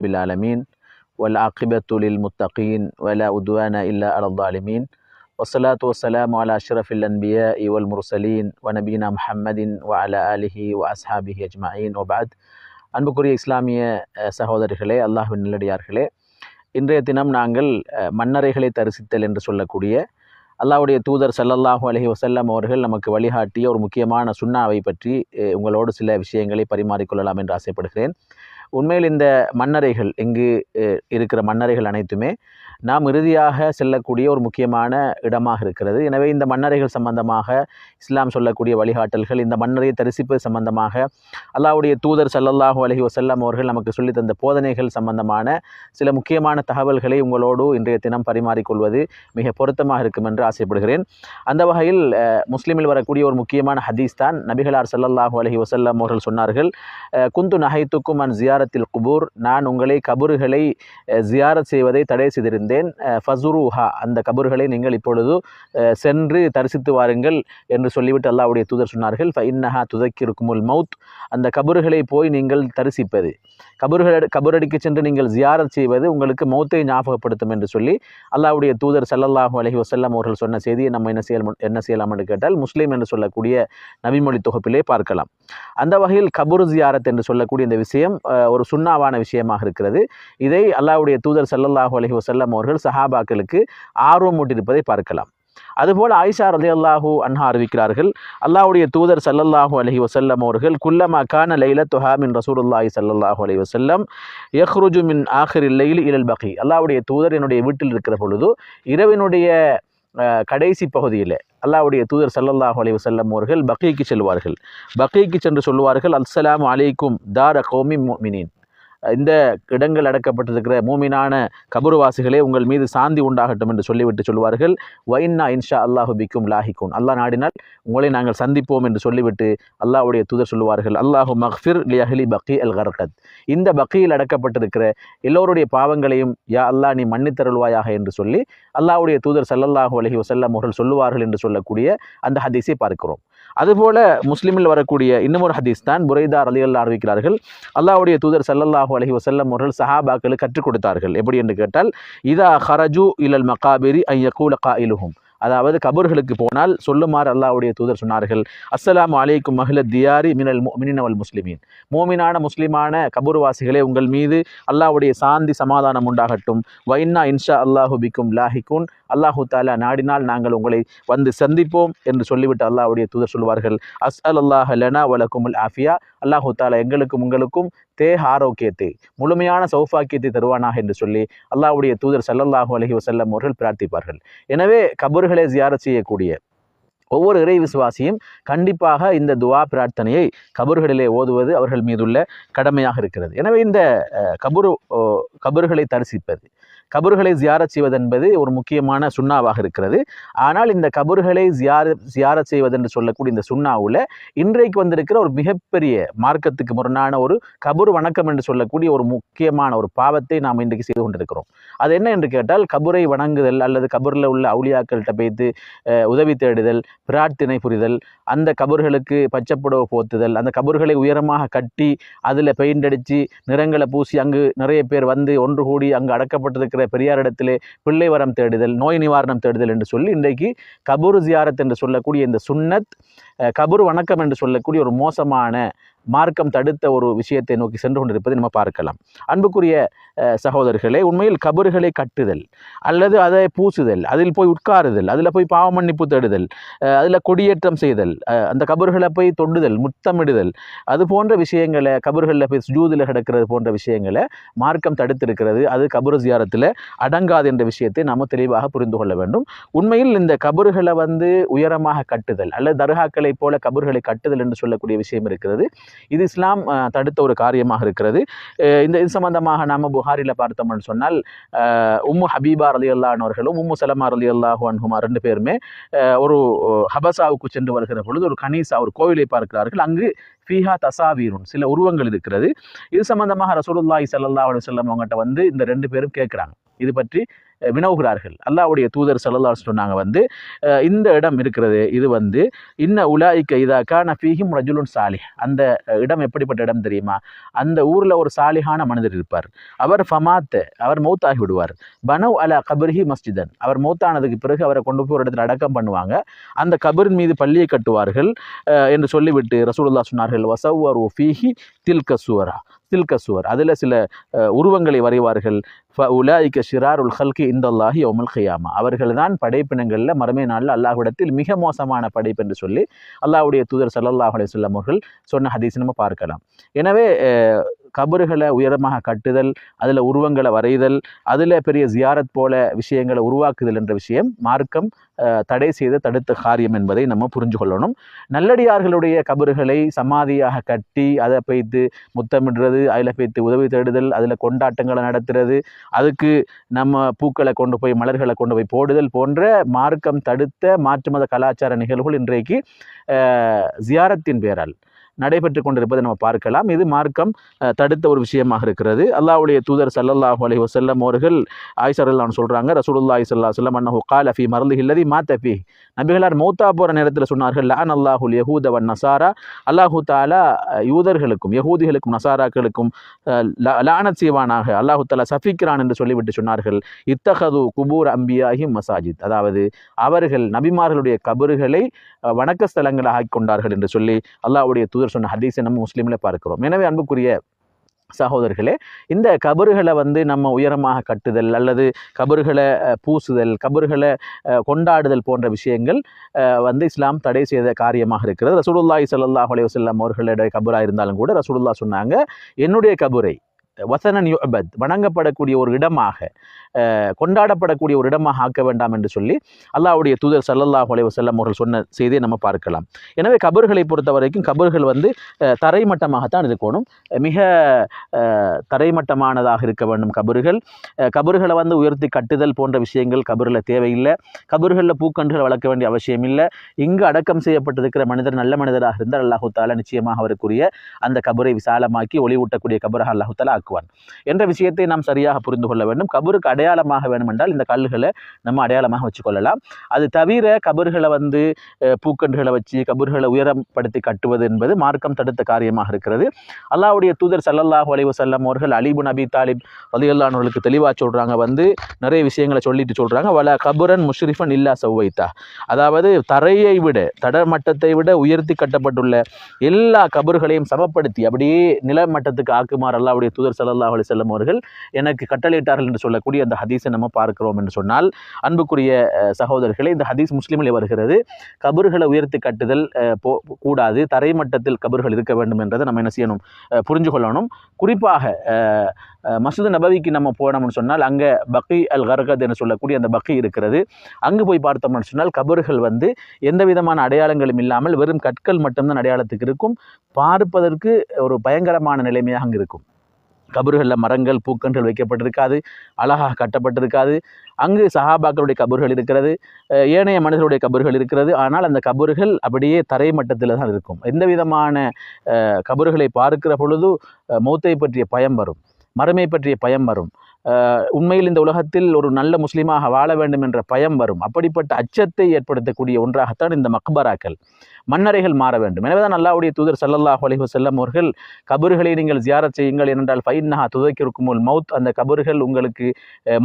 بالعالمين والعاقبة للمتقين ولا أدوان إلا على الظالمين والصلاة والسلام على أشرف الأنبياء والمرسلين ونبينا محمد وعلى آله وأصحابه أجمعين وبعد அன்புக்குரிய இஸ்லாமிய அஹ், சகோதரர்களே அல்லாஹ்வின் நல்லடியார்களே இன்றைய தினம் நாங்கள் அஹ், மன்னரைகளை தரிசித்தல் என்று சொல்லக்கூடிய அல்லாஹ்வுடைய தூதர் ஸல்லல்லாஹு அலைஹி வஸல்லம் அவர்கள் நமக்கு வழிகாட்டிய ஒரு முக்கியமான சுண்ணாவை பற்றி அஹ், உங்களோடு சில விஷயங்களை பரிமாறிக்கொள்ளலாம் என்று ஆசைப்படுகிறேன் உண்மையில் இந்த மண்ணறைகள் இங்கு இருக்கிற மண்ணறைகள் அனைத்துமே நாம் இறுதியாக செல்லக்கூடிய ஒரு முக்கியமான இடமாக இருக்கிறது. எனவே இந்த மன்னரைகள் சம்பந்தமாக இஸ்லாம் சொல்லக்கூடிய வழிகாட்டல்கள் இந்த மன்னரை தரிசிப்பது சம்பந்தமாக அல்லாவுடைய தூதர் ஸல்லல்லாஹு அலஹி வஸல்லம் அவர்கள் நமக்கு சொல்லி தந்த போதனைகள் சம்பந்தமான சில முக்கியமான தகவல்களை உங்களோடு இன்றைய தினம் பரிமாறிக்கொள்வது மிக பொருத்தமாக இருக்கும் என்று ஆசைப்படுகிறேன். அந்த வகையில் முஸ்லீமில் வரக்கூடிய ஒரு முக்கியமான ஹதீஸ் தான் நபிகளார் ஸல்லல்லாஹு அலஹி வசல்லம் அவர்கள் சொன்னார்கள் குந்து நகைத்துக்கும் அன் ஜியாரத்தில் குபூர் நான் உங்களை கபூர்களை ஜியாரத் செய்வதை தடை செய்திருந்தேன். அஹ், ஃபசுரூஹா அந்த கபர்களை நீங்கள் இப்பொழுது சென்று தரிசித்து வாருங்கள் என்று சொல்லிவிட்டு அல்லாவுடைய தூதர் சொன்னார்கள். ஃப இன்னஹா துதக்கிருக்குமுல் மவுத். அந்த கபர்களை போய் நீங்கள் தரிசிப்பது. கபர்கள் கபரடிக்கு சென்று நீங்கள் ஜியாரத் செய்வது உங்களுக்கு மௌத்தை ஞாபகப்படுத்தும் என்று சொல்லி அல்லாவுடைய தூதர் செல்லல்லாஹு அலஹி வசல்லம் அவர்கள் சொன்ன செய்தியை நம்ம என்ன செய்யலாம் என்ன செய்யலாம் என்று கேட்டால் முஸ்லீம் என்று சொல்லக்கூடிய நபிமொழி தொகுப்பிலே பார்க்கலாம். அந்த வகையில் கபுர் ஜியாரத் என்று சொல்லக்கூடிய இந்த விஷயம் ஒரு சுண்ணாவான விஷயமாக இருக்கிறது. இதை அல்லாவுடைய தூதர் ஸல்லல்லாஹு அலஹி வசல்லம் அவர்கள் சஹாபாக்களுக்கு ஆர்வம் ஊட்டியிருப்பதை பார்க்கலாம். அதுபோல் ஆயிஷா ரலியல்லாஹு அன்ஹா அறிவிக்கிறார்கள் அல்லாஹுடைய தூதர் சல்லல்லாஹூ அலஹி வசல்லம் அவர்கள் குல்லமா கான லைல மின் ரசூலுல்லாஹி ஸல்லல்லாஹு அலைஹி வசல்லம் யஹ்ருஜு மின் ஆஹிர் இல்லையில் இலல் பகி. அல்லாஹ்வுடைய தூதர் என்னுடைய வீட்டில் இருக்கிற பொழுது இரவினுடைய கடைசி பகுதியில் அல்லாவுடைய தூதர் ஸல்லல்லாஹு அலைவ வஸல்லம் அவர்கள் பக்ரீக்கு செல்வார்கள். பக்ரீக்கு சென்று சொல்லுவார்கள் அஸ்ஸலாமு அலைக்கும் தார கோமி மினின் இந்த இடங்கள் அடக்கப்பட்டிருக்கிற மூமினான கபருவாசிகளே உங்கள் மீது சாந்தி உண்டாகட்டும் என்று சொல்லிவிட்டு சொல்வார்கள் வைன்னா இன்ஷா அல்லாஹு பிக்கும் லாஹிக்கும் அல்லாஹ் நாடினால் உங்களை நாங்கள் சந்திப்போம் என்று சொல்லிவிட்டு அல்லாஹ்வுடைய தூதர் சொல்லுவார்கள் அல்லாஹு மஹ்ஃபிர் லி அஹ்லி பக்கி அல் கர்கத். இந்த பக்கியில் அடக்கப்பட்டிருக்கிற எல்லோருடைய பாவங்களையும் யா அல்லாஹ் நீ மன்னித்தருள்வாயாக என்று சொல்லி அல்லாஹ்வுடைய தூதர் சல்லல்லாஹு அலஹி வசல்லம் அவர்கள் சொல்லுவார்கள் என்று சொல்லக்கூடிய அந்த ஹதீஸை பார்க்கிறோம். அதுபோல முஸ்லீமில் வரக்கூடிய இன்னும் ஒரு ஹதீஸ் தான் புரைதா அலிகள் அறிவிக்கிறார்கள் அல்லாவுடைய தூதர் ஸல்லல்லாஹு அலஹி வசல்லம் அவர்கள் சஹாபாக்களுக்கு கற்றுக் கொடுத்தார்கள். எப்படி என்று கேட்டால் இதா ஹரஜு இலல் மகாபிரி ஐயக்கூல கா இலுகும் அதாவது கபர்களுக்கு போனால் சொல்லுமாறு அல்லாஹ்வுடைய தூதர் சொன்னார்கள். அஸ்லாம் அலைக்கும் மஹ்ல தியாரி மினல் மினினவல் முஸ்லிமீன். மோமினான முஸ்லிமான கபூர்வாசிகளே உங்கள் மீது அல்லாவுடைய சாந்தி சமாதானம் உண்டாகட்டும். வைன்னா இன்ஷா அல்லாஹு பிக்கும் லாஹிக்குன் அல்லாஹு தாலா நாடினால் நாங்கள் உங்களை வந்து சந்திப்போம் என்று சொல்லிவிட்டு அல்லாஹுடைய தூதர் சொல்வார்கள். அஸ் அல் அல்லாஹ் லனா வலக்குமுல் ஆஃபியா. அல்லாஹு தாலா எங்களுக்கும் உங்களுக்கும் தேக ஆரோக்கியத்தை முழுமையான சௌபாக்கியத்தை தருவானாக என்று சொல்லி அல்லாஹுடைய தூதர் சல்லல்லாஹு அலஹி வசல்லம் அவர்கள் பிரார்த்திப்பார்கள். எனவே கபர்களை ஜியாரத் செய்யக்கூடிய ஒவ்வொரு இறை விசுவாசியும் கண்டிப்பாக இந்த துவா பிரார்த்தனையை கபர்களிலே ஓதுவது அவர்கள் மீதுள்ள கடமையாக இருக்கிறது. எனவே இந்த அஹ், கபர்களை தரிசிப்பது கபர்களை ஜியாரச் செய்வதென்பது ஒரு முக்கியமான சுண்ணாவாக இருக்கிறது. ஆனால் இந்த கபர்களை ஜியார ஜியாரச் செய்வதென்று சொல்லக்கூடிய இந்த சுண்ணாவில் இன்றைக்கு வந்திருக்கிற ஒரு மிகப்பெரிய மார்க்கத்துக்கு முரணான ஒரு கபர் வணக்கம் என்று சொல்லக்கூடிய ஒரு முக்கியமான ஒரு பாவத்தை நாம் இன்றைக்கு செய்து கொண்டிருக்கிறோம். அது என்ன என்று கேட்டால் கபரை வணங்குதல் அல்லது கபரில் உள்ள அவுளியாக்கள்கிட்ட வைத்து உதவி தேடுதல் பிரார்த்தனை புரிதல் அந்த கபர்களுக்கு பச்சைப்புடவை போத்துதல் அந்த கபர்களை உயரமாக கட்டி அதில் பெயிண்ட் அடித்து நிறங்களை பூசி அங்கு நிறைய பேர் வந்து ஒன்று கூடி அங்கு அடக்கப்பட்டிருக்கிற பெரியாரிடத்திலே பிள்ளை வரம் தேடுதல் நோய் நிவாரணம் தேடுதல் என்று சொல்லி இன்றைக்கு கபூர் ஜியாரத் என்று சொல்லக்கூடிய இந்த சுன்னத் கபூர் வணக்கம் என்று சொல்லக்கூடிய ஒரு மோசமான மார்க்கம் தடுத்த ஒரு விஷயத்தை நோக்கி சென்று கொண்டிருப்பதை நம்ம பார்க்கலாம். அன்புக்குரிய சகோதரர்களே உண்மையில் கபறுகளை கட்டுதல் அல்லது அதை பூசுதல் அதில் போய் உட்காருதல் அதில் போய் பாவ மன்னிப்பு தேடுதல் அதில் கொடியேற்றம் செய்தல் அந்த கபறுகளை போய் தொண்டுதல் முத்தமிடுதல் அது போன்ற விஷயங்களை கபறுகளில் போய் ஜூதில் கிடக்கிறது போன்ற விஷயங்களை மார்க்கம் தடுத்திருக்கிறது. அது கபரு ஜியாரத்தில் அடங்காது என்ற விஷயத்தை நாம் தெளிவாக புரிந்து கொள்ள வேண்டும். உண்மையில் இந்த கபறுகளை வந்து உயரமாக கட்டுதல் அல்லது தர்காக்களை போல கபறுகளை கட்டுதல் என்று சொல்லக்கூடிய விஷயம் இருக்கிறது. இது இஸ்லாம் தடுத்த ஒரு காரியமாக இருக்கிறது. இந்த இது சம்பந்தமாக நாம் புகாரில் பார்த்தோம்னு சொன்னால் உம்மு ஹபீபா அலி அல்லானவர்களும் உம்மு சலமா அலி அல்லாஹு அன்ஹுமா ரெண்டு பேருமே ஒரு ஹபசாவுக்கு சென்று வருகிற பொழுது ஒரு கனீசா ஒரு கோவிலை பார்க்கிறார்கள். அங்கு ஃபீஹா தசாவீருன் சில உருவங்கள் இருக்கிறது. இது சம்பந்தமாக ரசூலுல்லாஹி சல்லா அலைஹி வஸல்லம் அவங்ககிட்ட வந்து இந்த ரெண்டு பேரும் கேட்குறாங்க. இது பற்றி வினவுகிறார்கள். அல்லாவுடைய தூதர் சல்லல்லாஹு சொன்னாங்க வந்து இந்த இடம் இருக்கிறது இது வந்து இன்ன உலாய்க்க இதா கான ஃபீஹிம் ரஜுலுன் சாலி அந்த இடம் எப்படிப்பட்ட இடம் தெரியுமா? அந்த ஊரில் ஒரு சாலிஹான மனிதர் இருப்பார். அவர் ஃபமாத்த அவர் மௌத்தாகி விடுவார். பனவ் அலா கபிர்ஹி மஸ்ஜிதன். அவர் மௌத்தானதுக்கு பிறகு அவரை கொண்டு போய் ஒரு இடத்துல அடக்கம் பண்ணுவாங்க. அந்த கபரின் மீது பள்ளியை கட்டுவார்கள் என்று சொல்லிவிட்டு ரசூலுல்லா சொன்னார்கள் வசவ் ஃபீஹி தில்க சுவரா. தில்க சுவர். அதில் சில உருவங்களை வரைவார்கள். ஃப உலாய்க்க ஷிராருல் ஹல்கி இந்தல்லாஹி ஒமல் ஹியாமா அவர்கள் தான் படைப்பினங்களில் மறுமை நாளில் அல்லாஹ்விடத்தில் மிக மோசமான படைப்பு என்று சொல்லி அல்லாஹுடைய தூதர் சல்லாஹ் அலைஹி அவர்கள் சொன்ன ஹதீஸ் நம்ம பார்க்கலாம். எனவே கபறுகளை உயரமாக கட்டுதல் அதில் உருவங்களை வரைதல் அதில் பெரிய ஜியாரத் போல விஷயங்களை உருவாக்குதல் என்ற விஷயம் மார்க்கம் தடை செய்த தடுத்த காரியம் என்பதை நம்ம புரிஞ்சு கொள்ளணும். நல்லடியார்களுடைய கபறுகளை சமாதியாக கட்டி அதை பைத்து முத்தமிடுறது அதில் பைத்து உதவி தேடுதல் அதில் கொண்டாட்டங்களை நடத்துறது அதுக்கு நம்ம பூக்களை கொண்டு போய் மலர்களை கொண்டு போய் போடுதல் போன்ற மார்க்கம் தடுத்த மாற்று மத கலாச்சார நிகழ்வுகள் இன்றைக்கு ஜியாரத்தின் பேரால் நடைபெற்று கொண்டிருப்பதை நம்ம பார்க்கலாம். இது மார்க்கம் தடுத்த ஒரு விஷயமாக இருக்கிறது. அல்லாவுடைய தூதர் சல்லல்லாஹு அலி வசல்லம் அவர்கள் ஆயிஷரல்லான்னு சொல்கிறாங்க ரசூலுல்லாஹி சல்லா சொல்லம் வஸல்லம் அன்னஹு கால மருந்து மர்லிஹி மாத்தபி நபிகளார் மௌத்தா போகிற நேரத்தில் சொன்னார்கள் லான் அல்லாஹுல் யஹூத வன் நசாரா. அல்லாஹு தாலா யூதர்களுக்கும் யகூதிகளுக்கும் நசாராக்களுக்கும் ல- லானத் செய்வானாக. அல்லாஹு தாலா சஃபிக்கிறான் என்று சொல்லிவிட்டு சொன்னார்கள் இத்தகது குபூர் அம்பியாகி மசாஜித். அதாவது அவர்கள் நபிமார்களுடைய கபறுகளை வணக்க ஸ்தலங்களாக கொண்டார்கள் என்று சொல்லி அல்லாஹுடைய தூதர் சொன்ன ஹதீஸை நம்ம முஸ்லீமில் பார்க்கிறோம். எனவே அன்புக்குரிய சகோதரர்களே இந்த கபறுகளை வந்து நம்ம உயரமாக கட்டுதல் அல்லது கபறுகளை பூசுதல் கபறுகளை கொண்டாடுதல் போன்ற விஷயங்கள் வந்து இஸ்லாம் தடை செய்த காரியமாக இருக்கிறது. ரசூலுல்லாஹி சல்லாஹ் அலையுசல்லாம் அவர்களுடைய கபராக இருந்தாலும் கூட ரசூலுல்லா சொன்னாங்க என்னுடைய கபுரை வசனன் யுபத் வணங்கப்படக்கூடிய ஒரு இடமாக கொண்டாடப்படக்கூடிய ஒரு இடமாக ஆக்க வேண்டாம் என்று சொல்லி அல்லாவுடைய தூதர் ஸல்லல்லாஹு அலைஹி வஸல்லம் அவர்கள் சொன்ன செய்தியை நம்ம பார்க்கலாம். எனவே கபர்களை பொறுத்த வரைக்கும் கபர்கள் வந்து தரைமட்டமாகத்தான் இருக்கணும். மிக தரைமட்டமானதாக இருக்க வேண்டும் கபர்கள். கபர்களை வந்து உயர்த்தி கட்டுதல் போன்ற விஷயங்கள் கபரில் தேவையில்லை. கபர்களில் பூக்கன்றுகள் வளர்க்க வேண்டிய அவசியம் இல்லை. இங்கு அடக்கம் செய்யப்பட்டிருக்கிற மனிதர் நல்ல மனிதராக இருந்தால் அல்லாஹு தாலா நிச்சயமாக அவருக்குரிய அந்த கபரை விசாலமாக்கி ஒளிவூட்டக்கூடிய கபராக அல்லாஹு தாலா ஆக்குவான் என்ற விஷயத்தை நாம் சரியாக புரிந்து கொள்ள வேண்டும். கபருக்கு அடையாளமாக வேணுமென்றால் இந்த கல்லுகளை நம்ம அடையாளமாக வச்சுக்கொள்ளலாம். அது தவிர கபர்களை வந்து பூக்கன்றுகளை வச்சு கபர்களை உயரப்படுத்தி கட்டுவது என்பது மார்க்கம் தடுத்த காரியமாக இருக்கிறது. அல்லாவுடைய தூதர் சல்லல்லாஹ் அலைவு செல்லம் அவர்கள் அலிபு நபி தாலிப் ரலியல்லாஹுக்கு தெளிவாக சொல்கிறாங்க வந்து நிறைய விஷயங்களை சொல்லிட்டு சொல்கிறாங்க வல கபுரன் முஷ்ரிஃபன் இல்லா சௌவைத்தா. அதாவது தரையை விட தடமட்டத்தை விட உயர்த்தி கட்டப்பட்டுள்ள எல்லா கபர்களையும் சமப்படுத்தி அப்படியே நிலமட்டத்துக்கு ஆக்குமாறு அல்லாவுடைய தூதர் ஸல்லல்லாஹு அலி செல்லம் அவர்கள் எனக்கு கட்டளையிட்டார்கள் என்று சொல்லக்கூடிய அந்த ஹதீஸை நம்ம பார்க்கிறோம் என்று சொன்னால் அன்புக்குரிய சகோதரர்களை சகோதரர்களே இந்த ஹதீஸ் முஸ்லீமில் வருகிறது. கபர்களை உயர்த்தி கட்டுதல் போ கூடாது. தரைமட்டத்தில் கபர்கள் இருக்க வேண்டும் என்றதை நம்ம என்ன செய்யணும் புரிஞ்சு கொள்ளணும். குறிப்பாக அஹ், நபவிக்கு நம்ம போனோம்னு சொன்னால் அங்கே பக்கி அல் கர்கத் என்று சொல்லக்கூடிய அந்த பக்கி இருக்கிறது. அங்கு போய் பார்த்தோம்னு சொன்னால் கபர்கள் வந்து எந்த விதமான அடையாளங்களும் இல்லாமல் வெறும் கற்கள் மட்டும்தான் அடையாளத்துக்கு இருக்கும். பார்ப்பதற்கு ஒரு பயங்கரமான நிலைமையாக இருக்கும். கபறுகளில் மரங்கள் பூக்கன்கள் வைக்கப்பட்டிருக்காது. அழகாக கட்டப்பட்டிருக்காது. அங்கு சஹாபாக்களுடைய கபறுகள் இருக்கிறது. ஏனைய மனிதர்களுடைய கபறுகள் இருக்கிறது. ஆனால் அந்த கபறுகள் அப்படியே தரை மட்டத்தில் தான் இருக்கும். எந்த விதமான அஹ், கபறுகளை பார்க்கிற பொழுது மௌத்தை பற்றிய பயம் வரும். மறுமை பற்றிய பயம் வரும். உண்மையில் இந்த உலகத்தில் ஒரு நல்ல முஸ்லீமாக வாழ வேண்டும் என்ற பயம் வரும். அப்படிப்பட்ட அச்சத்தை ஏற்படுத்தக்கூடிய ஒன்றாகத்தான் இந்த மக்பராக்கள். மன்னரைகள் மாற வேண்டும். எனவேதான் அல்லாவுடைய தூதர் சல்லல்லாஹ் அலைஹி செல்லம் அவர்கள் கபர்களை நீங்கள் ஜியாரத் செய்யுங்கள் ஏனென்றால் ஃபைன்னஹா துதைக்கிருக்குமுல் மவுத். அந்த கபர்கள் உங்களுக்கு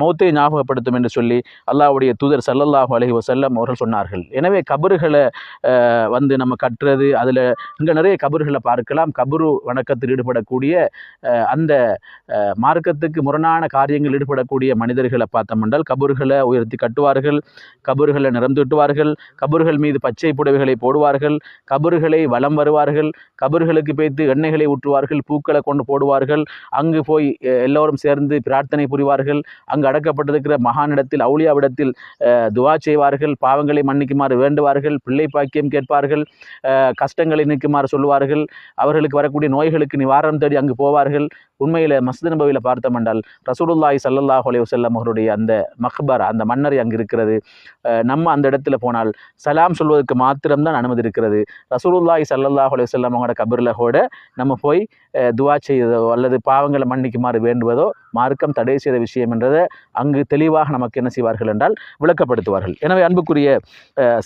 மௌத்தை ஞாபகப்படுத்தும் என்று சொல்லி அல்லாவுடைய தூதர் ஸல்லல்லாஹு அலைஹி வஸல்லம் அவர்கள் சொன்னார்கள். எனவே கபர்களை வந்து நம்ம கட்டுறது அதில் இங்கே நிறைய கபர்களை பார்க்கலாம். கபரு வணக்கத்தில் ஈடுபடக்கூடிய அந்த மார்க்கத்துக்கு முரணான காரியங்கள் ஈடுபடக்கூடிய மனிதர்களை பார்த்தோம் என்றால் கபர்களை உயர்த்தி கட்டுவார்கள் கபர்களை நிறந்துட்டுவார்கள் கபர்கள் மீது பச்சை புடவைகளை போடுவார்கள் கபறுகளை வலம் வருவார்கள் கபர்களுக்கு பேத்து எண்ணெய்களை ஊற்றுவார்கள் பூக்களை கொண்டு போடுவார்கள். அங்கு போய் எல்லோரும் சேர்ந்து பிரார்த்தனை புரிவார்கள். அங்கு அடக்கப்பட்டிருக்கிற மகானிடத்தில் அவுளியாவிடத்தில் துவா செய்வார்கள். பாவங்களை மன்னிக்குமாறு வேண்டுவார்கள். பிள்ளை பாக்கியம் கேட்பார்கள். கஷ்டங்களை நீக்குமாறு சொல்லுவார்கள். அவர்களுக்கு வரக்கூடிய நோய்களுக்கு நிவாரணம் தேடி அங்கு போவார்கள். உண்மையில் மஸ்து நபவியில் பார்த்தோம் என்றால் ரசூலுல்லாய் ஸல்லல்லாஹு அலைஹி வஸல்லம் அவருடைய அந்த மக்பர் அந்த மன்னரை அங்கே இருக்கிறது. நம்ம அந்த இடத்துல போனால் சலாம் சொல்வதற்கு மாத்திரம்தான் அனுமதி இருக்கிறது. ரசூலுல்லாய் சல்லல்லாஹ் அலைஹி வஸல்லம் அவங்களோட கபரில் கூட நம்ம போய் துவா செய்வதோ அல்லது பாவங்களை மன்னிக்குமாறு வேண்டுவதோ மார்க்கம் தடை செய்த விஷயம் என்றதை அங்கு தெளிவாக நமக்கு என்ன செய்வார்கள் என்றால் விளக்கப்படுத்துவார்கள். எனவே அன்புக்குரிய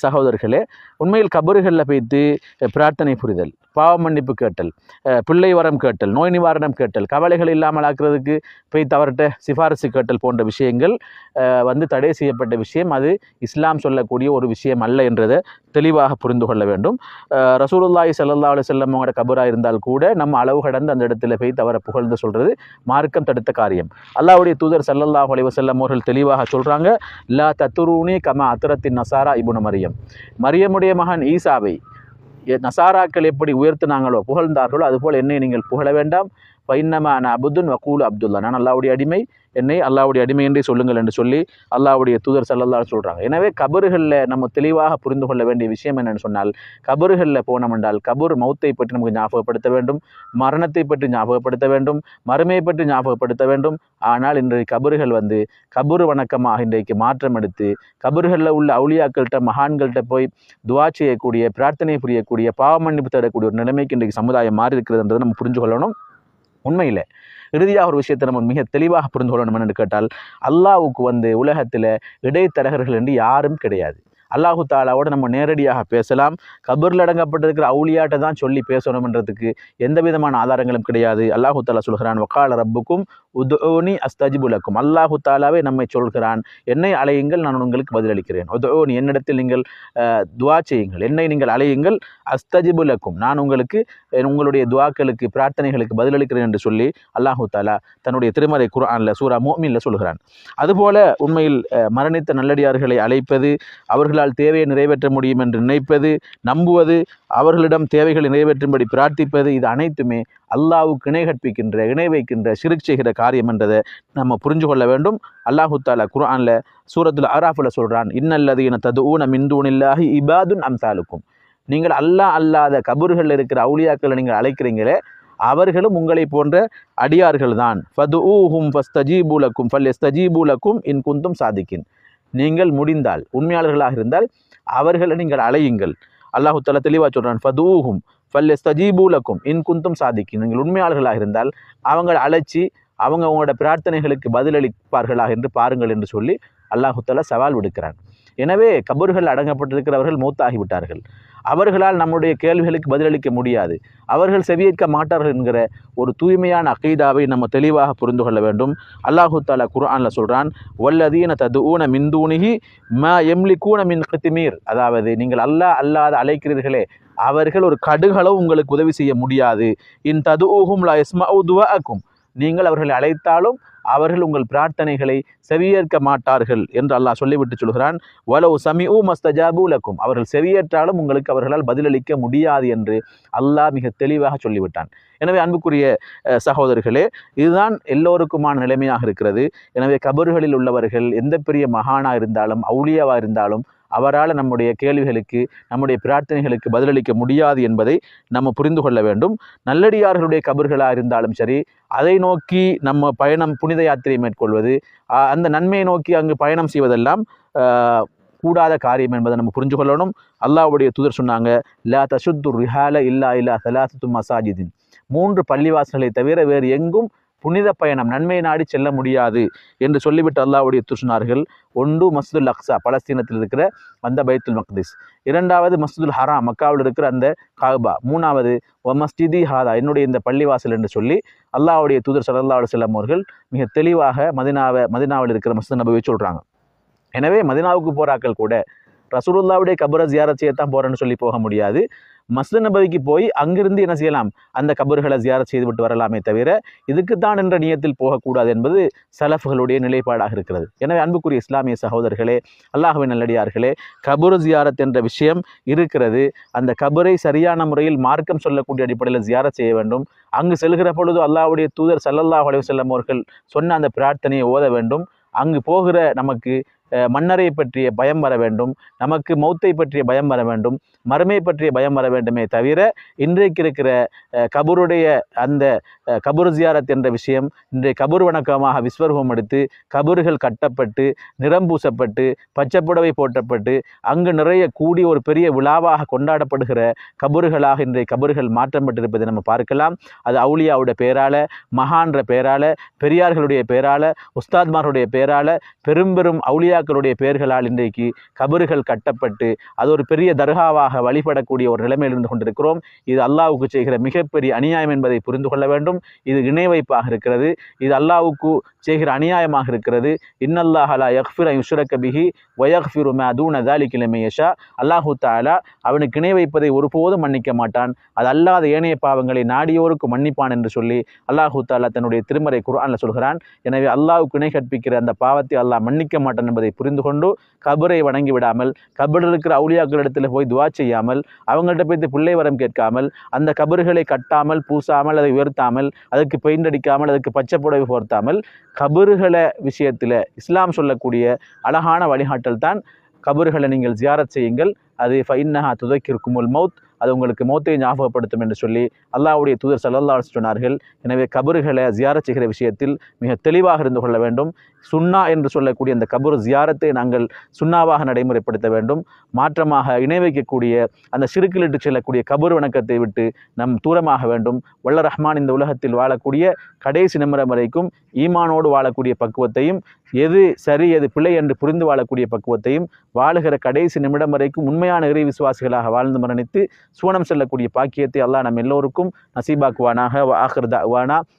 சகோதரர்களே உண்மையில் கபறுகளில் வைத்து பிரார்த்தனை புரிதல் பாவ மன்னிப்பு கேட்டல் பிள்ளை வரம் கேட்டல் நோய் நிவாரணம் கேட்டல் கவலைகள் இல்லாமல் ஆக்குறதுக்கு போய் தவறிட்ட சிபாரிசு கேட்டல் போன்ற விஷயங்கள் வந்து தடை செய்யப்பட்ட விஷயம் அது இஸ்லாம் சொல்லக்கூடிய ஒரு விஷயம் அல்ல என்றதை தெளிவாக புரிந்து கொள்ள வேண்டும். ரசூலுல்லாய் ரசூலுல்லாஹி ஸல்லல்லாஹு அலைஹி அவங்களோட கபராக இருந்தால் கூட நம்ம அளவு கடந்து அந்த இடத்துல போய் தவற புகழ்ந்து சொல்கிறது மார்க்கம் தடுத்த காரியம். அல்லாஹ்வுடைய தூதர் ஸல்லல்லாஹு அலைஹி வஸல்லம் அவர்கள் தெளிவாக சொல்றாங்க லா தத்துரூனி கமா அத்தரத்தின் நசாரா இபுன மரியம். மரியமுடைய மகன் ஈசாவை எ- நசாராக்கள் எப்படி உயர்த்தினாங்களோ புகழ்ந்தார்களோ அதுபோல் என்னை நீங்கள் புகழ வேண்டாம். பைன்னமா நான் அபுதுன் வக்கூல் அப்துல்லா நான் அல்லாவுடைய அடிமை என்னை அல்லாவுடைய அடிமை என்றே சொல்லுங்கள் என்று சொல்லி அல்லாவுடைய தூதர் சல்லல்லா சொல்கிறாங்க எனவே கபறுகளில் நம்ம தெளிவாக புரிந்து கொள்ள வேண்டிய விஷயம் என்னென்னு சொன்னால் கபறுகளில் போனோம் என்றால் கபர் மௌத்தை பற்றி நமக்கு ஞாபகப்படுத்த வேண்டும் மரணத்தை பற்றி ஞாபகப்படுத்த வேண்டும் மறுமையை பற்றி ஞாபகப்படுத்த வேண்டும். ஆனால் இன்றைய கபறுகள் வந்து கபூர் வணக்கமாக இன்றைக்கு மாற்றம் எடுத்து கபறுகளில் உள்ள அவுளியாக்கள்கிட்ட மகான்கள்கிட்ட போய் துவா செய்யக்கூடிய பிரார்த்தனை புரியக்கூடிய பாவ மன்னிப்பு தரக்கூடிய ஒரு நிலைமைக்கு இன்றைக்கு சமுதாயம் மாறி இருக்கிறதுன்றதை நம்ம புரிஞ்சு கொள்ளணும். உண்மையில். இறுதியாக ஒரு விஷயத்தை நம்ம மிக தெளிவாக புரிந்து கொள்ளணும் என்று கேட்டால் அல்லாவுக்கு வந்து உலகத்தில் இடைத்தரகர்கள் என்று யாரும் கிடையாது. அல்லாஹு தாலாவோட நம்ம நேரடியாக பேசலாம். கபரில் அடங்கப்பட்டிருக்கிற அவுளியாட்ட தான் சொல்லி பேசணும்ன்றதுக்கு எந்த விதமான ஆதாரங்களும் கிடையாது. அல்லாஹு தாலா சொல்கிறான் வக்கால ரப்புக்கும் உதோனி அஸ்தஜிபுலக்கும் அல்லாஹு தாலாவே நம்மை சொல்கிறான் என்னை அலையுங்கள் நான் உங்களுக்கு பதிலளிக்கிறேன். உதோனி என்னிடத்தில் நீங்கள் துவா செய்யுங்கள். என்னை நீங்கள் அலையுங்கள் அஸ்தஜிபுலக்கும் நான் உங்களுக்கு உங்களுடைய துவாக்களுக்கு பிரார்த்தனைகளுக்கு பதிலளிக்கிறேன் என்று சொல்லி அல்லாஹு தாலா தன்னுடைய திருமறை குரானில் சூரா மோமின்ல சொல்கிறான். அதுபோல உண்மையில் மரணித்த நல்லடியார்களை அழைப்பது அவர்கள் அவர்களால் தேவையை நிறைவேற்ற முடியும் என்று நினைப்பது நம்புவது அவர்களிடம் தேவைகளை நிறைவேற்றும்படி பிரார்த்திப்பது இது அனைத்துமே அல்லாவுக்கு இணை கற்பிக்கின்ற இணை வைக்கின்ற சிறுக் செய்கிற காரியம் என்றதை நம்ம புரிஞ்சு கொள்ள வேண்டும். அல்லாஹு தாலா குரானில் சூரத்தில் அராஃபில் சொல்றான் இன்னல்லதீன ததுஊன மின் இல்லாஹி இபாதுன் அம்சாலுக்கும். நீங்கள் அல்லாஹ் அல்லாத கபூர்களில் இருக்கிற அவுளியாக்களை நீங்கள் அழைக்கிறீங்களே அவர்களும் உங்களை போன்ற அடியார்கள் தான் ஃபதுஊஹும் ஃபஸ்தஜீபூலக்கும் ஃபல் எஸ்தஜீபூலக்கும் இன் குந்தும் சாதிக்கின். நீங்கள் முடிந்தால் உண்மையாளர்களாக இருந்தால் அவர்களை நீங்கள் அழையுங்கள் அல்லாஹு தலா தெளிவாக சொல்கிறான் ஃபதூஹும் ஃபல் ஸ்தஜீபூலக்கும் இன் குந்தும் சாதிக்கும் நீங்கள் உண்மையாளர்களாக இருந்தால் அவங்களை அழைச்சி அவங்க அவங்களோட பிரார்த்தனைகளுக்கு பதிலளிப்பார்களா என்று பாருங்கள் என்று சொல்லி அல்லாஹு தலா சவால் விடுக்கிறான். எனவே கபர்கள் அடங்கப்பட்டிருக்கிறவர்கள் மூத்தாகிவிட்டார்கள். அவர்களால் நம்முடைய கேள்விகளுக்கு பதிலளிக்க முடியாது. அவர்கள் செவியேற்க மாட்டார்கள் என்கிற ஒரு தூய்மையான அகீதாவை நம்ம தெளிவாக புரிந்து கொள்ள வேண்டும். அல்லாஹு தாலா சொல்கிறான் சொல்றான் வல்லதீன தது ஊன தூணிஹி ம எம்லி கூன மின் கித்திமீர் அதாவது நீங்கள் அல்லாஹ் அல்லாத அழைக்கிறீர்களே அவர்கள் ஒரு கடுகளவு உங்களுக்கு உதவி செய்ய முடியாது. இன் தது ஊஹும் லா யஸ்மஉ அக்கும் நீங்கள் அவர்களை அழைத்தாலும் அவர்கள் உங்கள் பிரார்த்தனைகளை செவியேற்க மாட்டார்கள் என்று அல்லாஹ் சொல்லிவிட்டு சொல்கிறான் சமி உ மஸ்தஜாபு உலக்கும் அவர்கள் செவியேற்றாலும் உங்களுக்கு அவர்களால் பதிலளிக்க முடியாது என்று அல்லாஹ் மிக தெளிவாக சொல்லிவிட்டான். எனவே அன்புக்குரிய சகோதரர்களே இதுதான் எல்லோருக்குமான நிலைமையாக இருக்கிறது. எனவே கபறுகளில் உள்ளவர்கள் எந்த பெரிய மகானா இருந்தாலும் அவுளியாவாக இருந்தாலும் அவரால் நம்முடைய கேள்விகளுக்கு நம்முடைய பிரார்த்தனைகளுக்கு பதிலளிக்க முடியாது என்பதை நம்ம புரிந்து கொள்ள வேண்டும். நல்லடியார்களுடைய கபர்களாக இருந்தாலும் சரி அதை நோக்கி நம்ம பயணம் புனித யாத்திரை மேற்கொள்வது அந்த நன்மையை நோக்கி அங்கு பயணம் செய்வதெல்லாம் கூடாத காரியம் என்பதை நம்ம புரிஞ்சு கொள்ளணும். அல்லாவுடைய தூதர் சொன்னாங்க லா தசுத்து ரிஹால இல்லா இல்லா சலாசத்து மசாஜிதின். மூன்று பள்ளிவாசல்களை தவிர வேறு எங்கும் புனித பயணம் நன்மை நாடி செல்ல முடியாது என்று சொல்லிவிட்டு அல்லாவுடைய துஷ்னார்கள் ஒன்று மஸ்துல் அக்ஸா பலஸ்தீனத்தில் இருக்கிற அந்த பைத்துல் மக்திஸ். இரண்டாவது மசூதுல் ஹராம் மக்காவில் இருக்கிற அந்த காபா. மூணாவது ஒ மஸ்ஜிதி ஹாதா என்னுடைய இந்த பள்ளிவாசல் என்று சொல்லி அல்லாவுடைய தூதர் ஸல்லல்லாஹு செல்லம் அவர்கள் மிக தெளிவாக மதினாவை மதினாவில் இருக்கிற மஸ்ஜித் நபவியை சொல்கிறாங்க எனவே மதினாவுக்கு போகிறாக்கள் கூட ரசூலுல்லாவுடைய கபரை ஜியாரத் செய்யத்தான் போகிறேன்னு சொல்லி போக முடியாது. மஸ்ல நபவிக்கு போய் அங்கிருந்து என்ன செய்யலாம்? அந்த கபர்களை ஜியாரத் செய்துவிட்டு வரலாமே தவிர இதுக்குத்தான் என்ற நியத்தில் போகக்கூடாது என்பது சலஃப்களுடைய நிலைப்பாடாக இருக்கிறது. எனவே அன்புக்குரிய இஸ்லாமிய சகோதரர்களே அல்லாஹ்வின் நல்லடியார்களே கபூர் ஜியாரத் என்ற விஷயம் இருக்கிறது. அந்த கபரை சரியான முறையில் மார்க்கம் சொல்லக்கூடிய அடிப்படையில் ஜியாரத் செய்ய வேண்டும். அங்கு செல்கிற பொழுது அல்லாஹுடைய தூதர் சல்லல்லாஹ் அலைஹி அவர்கள் சொன்ன அந்த பிரார்த்தனையை ஓத வேண்டும். அங்கு போகிற நமக்கு மன்னரை பற்றிய பயம் வர வேண்டும் நமக்கு மௌத்தை பற்றிய பயம் வர வேண்டும் மறுமை பற்றிய பயம் வர வேண்டுமே தவிர இன்றைக்கு இருக்கிற கபூருடைய அந்த கபூர் ஜியாரத் என்ற விஷயம் இன்றைய கபூர் வணக்கமாக விஸ்வரூபம் எடுத்து கபூர்கள் கட்டப்பட்டு நிறம் பூசப்பட்டு பச்சை புடவை போட்டப்பட்டு அங்கு நிறைய கூடி ஒரு பெரிய விழாவாக கொண்டாடப்படுகிற கபூர்களாக இன்றைய கபூர்கள் மாற்றப்பட்டிருப்பதை நம்ம பார்க்கலாம். அது அவுளியாவுடைய பேரால மகான்ற பேரால பெரியார்களுடைய பேரால உஸ்தாத்மார்களுடைய பேரால பெரும் பெரும் அவுலியாக்களுடைய பெயர்களால் இன்றைக்கு கபறுகள் கட்டப்பட்டு அது ஒரு பெரிய தர்காவாக வழிபடக்கூடிய ஒரு நிலைமையில் இருந்து கொண்டிருக்கிறோம். இது அல்லாவுக்கு செய்கிற மிகப்பெரிய அநியாயம் என்பதை புரிந்து கொள்ள வேண்டும். இது இணை வைப்பாக இருக்கிறது. இது அல்லாவுக்கு செய்கிற அநியாயமாக இருக்கிறது. இன்னல்லாஹலா யஃபிர் யுஷ்ரக பிஹி வயக்ஃபிரு மா தூன தாலிக லிமன் யஷா. அவனுக்கு இணை வைப்பதை ஒருபோதும் மன்னிக்க மாட்டான். அது அல்லாத ஏனைய பாவங்களை நாடியோருக்கு மன்னிப்பான் என்று சொல்லி அல்லாஹூ தாலா தன்னுடைய திருமறை குரானில் சொல்கிறான். எனவே அல்லாவுக்கு இணை கற்பிக்கிற அந்த பாவத்தை அல்லாஹ் மன்னிக்க மாட்டான் என்பதை புரிந்து கொண்டு கபரை வணங்கி விடாமல் கபரில் இருக்கிற அவுளியாக்களிடத்தில் போய் துவா செய்யாமல் அவங்கள்ட்ட போய் பிள்ளை வரம் கேட்காமல் அந்த கபறுகளை கட்டாமல் பூசாமல் அதை உயர்த்தாமல் அதுக்கு பெயிண்ட் அடிக்காமல் அதுக்கு பச்சை புடவை போர்த்தாமல் கபறுகளை விஷயத்தில் இஸ்லாம் சொல்லக்கூடிய அழகான வழிகாட்டல் தான் கபறுகளை நீங்கள் ஜியாரத் செய்யுங்கள். அது ஃபைன்னஹா துதைக்கிருக்குமுல் மௌத். அது உங்களுக்கு மௌத்தை ஞாபகப்படுத்தும் என்று சொல்லி அல்லாவுடைய தூதர் செல்லல்லா சொன்னார்கள். எனவே கபறுகளை ஜியாரச் செய்கிற விஷயத்தில் மிக தெளிவாக இருந்து கொள்ள வேண்டும். சுன்னா என்று சொல்லக்கூடிய அந்த கபர் ஜியாரத்தை நாங்கள் சுண்ணாவாக நடைமுறைப்படுத்த வேண்டும். மாற்றமாக இணை வைக்கக்கூடிய அந்த சிறுக்கிலிட்டு செல்லக்கூடிய கபர் வணக்கத்தை விட்டு நம் தூரமாக வேண்டும். வல்ல ரஹ்மான் இந்த உலகத்தில் வாழக்கூடிய கடைசி நிமிடம் வரைக்கும் ஈமானோடு வாழக்கூடிய பக்குவத்தையும் எது சரி எது பிழை என்று புரிந்து வாழக்கூடிய பக்குவத்தையும் வாழுகிற கடைசி நிமிடம் வரைக்கும் உண்மையான இறை விசுவாசிகளாக வாழ்ந்து மரணித்து சூனம் செல்லக்கூடிய பாக்கியத்தை அல்லாஹ் நம் எல்லோருக்கும் நசீபாக்குவானாக. ஆஹிர்